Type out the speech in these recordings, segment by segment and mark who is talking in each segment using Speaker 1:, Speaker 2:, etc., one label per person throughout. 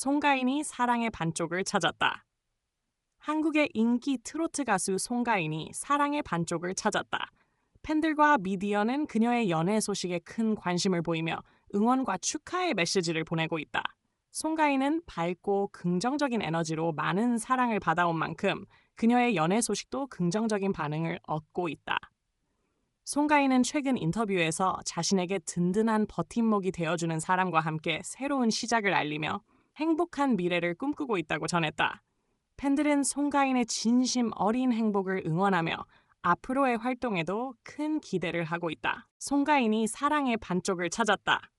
Speaker 1: 송가인이 사랑의 반쪽을 찾았다. 한국의 인기 트로트 가수 송가인이 사랑의 반쪽을 찾았다. 팬들과 미디어는 그녀의 연애 소식에 큰 관심을 보이며 응원과 축하의 메시지를 보내고 있다. 송가인은 밝고 긍정적인 에너지로 많은 사랑을 받아온 만큼 그녀의 연애 소식도 긍정적인 반응을 얻고 있다. 송가인은 최근 인터뷰에서 자신에게 든든한 버팀목이 되어주는 사람과 함께 새로운 시작을 알리며 행복한 미래를 꿈꾸고 있다고 전했다. 팬들은 송가인의 진심 어린 행복을 응원하며 앞으로의 활동에도 큰 기대를 하고 있다. 송가인이 사랑의 반쪽을 찾았다.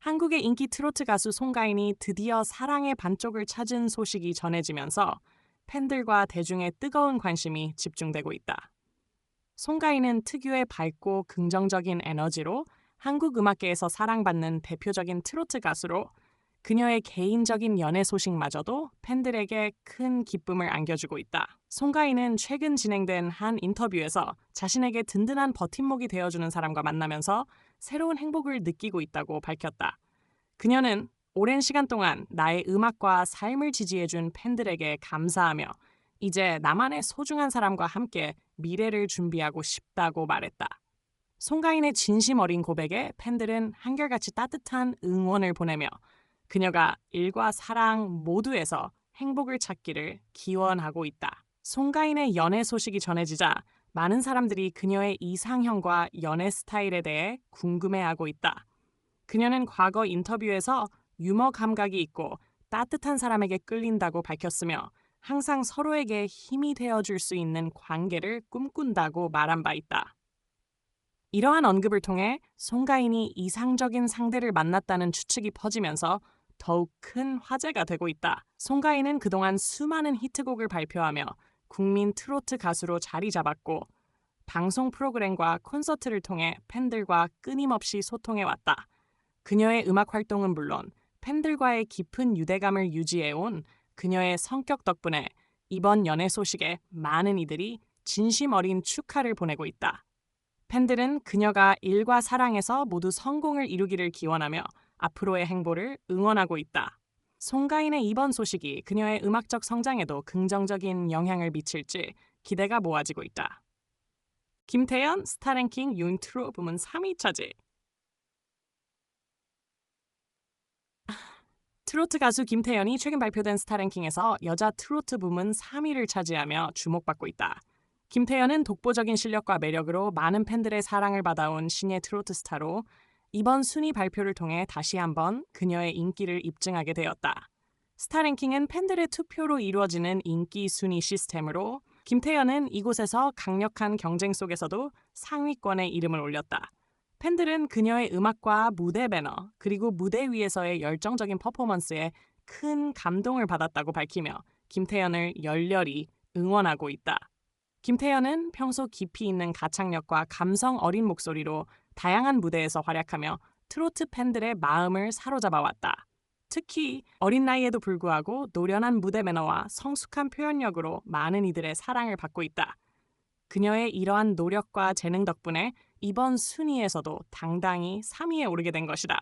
Speaker 1: 한국의 인기 트로트 가수 송가인이 드디어 사랑의 반쪽을 찾은 소식이 전해지면서 팬들과 대중의 뜨거운 관심이 집중되고 있다. 송가인은 특유의 밝고 긍정적인 에너지로 한국 음악계에서 사랑받는 대표적인 트로트 가수로 그녀의 개인적인 연애 소식마저도 팬들에게 큰 기쁨을 안겨주고 있다. 송가인은 최근 진행된 한 인터뷰에서 자신에게 든든한 버팀목이 되어주는 사람과 만나면서 새로운 행복을 느끼고 있다고 밝혔다. 그녀는 오랜 시간 동안 나의 음악과 삶을 지지해준 팬들에게 감사하며 이제 나만의 소중한 사람과 함께 미래를 준비하고 싶다고 말했다. 송가인의 진심 어린 고백에 팬들은 한결같이 따뜻한 응원을 보내며 그녀가 일과 사랑 모두에서 행복을 찾기를 기원하고 있다. 송가인의 연애 소식이 전해지자 많은 사람들이 그녀의 이상형과 연애 스타일에 대해 궁금해하고 있다. 그녀는 과거 인터뷰에서 유머 감각이 있고 따뜻한 사람에게 끌린다고 밝혔으며 항상 서로에게 힘이 되어줄 수 있는 관계를 꿈꾼다고 말한 바 있다. 이러한 언급을 통해 송가인이 이상적인 상대를 만났다는 추측이 퍼지면서 더욱 큰 화제가 되고 있다. 송가인은 그동안 수많은 히트곡을 발표하며 국민 트로트 가수로 자리 잡았고 방송 프로그램과 콘서트를 통해 팬들과 끊임없이 소통해 왔다. 그녀의 음악 활동은 물론 팬들과의 깊은 유대감을 유지해 온 그녀의 성격 덕분에 이번 연애 소식에 많은 이들이 진심 어린 축하를 보내고 있다. 팬들은 그녀가 일과 사랑에서 모두 성공을 이루기를 기원하며 앞으로의 행보를 응원하고 있다. 송가인의 이번 소식이 그녀의 음악적 성장에도 긍정적인 영향을 미칠지 기대가 모아지고 있다. 김태연 스타랭킹 윤트로 부문 3위 차지. 트로트 가수 김태연이 최근 발표된 스타랭킹에서 여자 트로트 부문 3위를 차지하며 주목받고 있다. 김태연은 독보적인 실력과 매력으로 많은 팬들의 사랑을 받아온 신예 트로트 스타로 이번 순위 발표를 통해 다시 한번 그녀의 인기를 입증하게 되었다. 스타랭킹은 팬들의 투표로 이루어지는 인기 순위 시스템으로 김태연은 이곳에서 강력한 경쟁 속에서도 상위권에 이름을 올렸다. 팬들은 그녀의 음악과 무대 매너 그리고 무대 위에서의 열정적인 퍼포먼스에 큰 감동을 받았다고 밝히며 김태연을 열렬히 응원하고 있다. 김태연은 평소 깊이 있는 가창력과 감성 어린 목소리로 다양한 무대에서 활약하며 트로트 팬들의 마음을 사로잡아 왔다. 특히 어린 나이에도 불구하고 노련한 무대 매너와 성숙한 표현력으로 많은 이들의 사랑을 받고 있다. 그녀의 이러한 노력과 재능 덕분에 이번 순위에서도 당당히 3위에 오르게 된 것이다.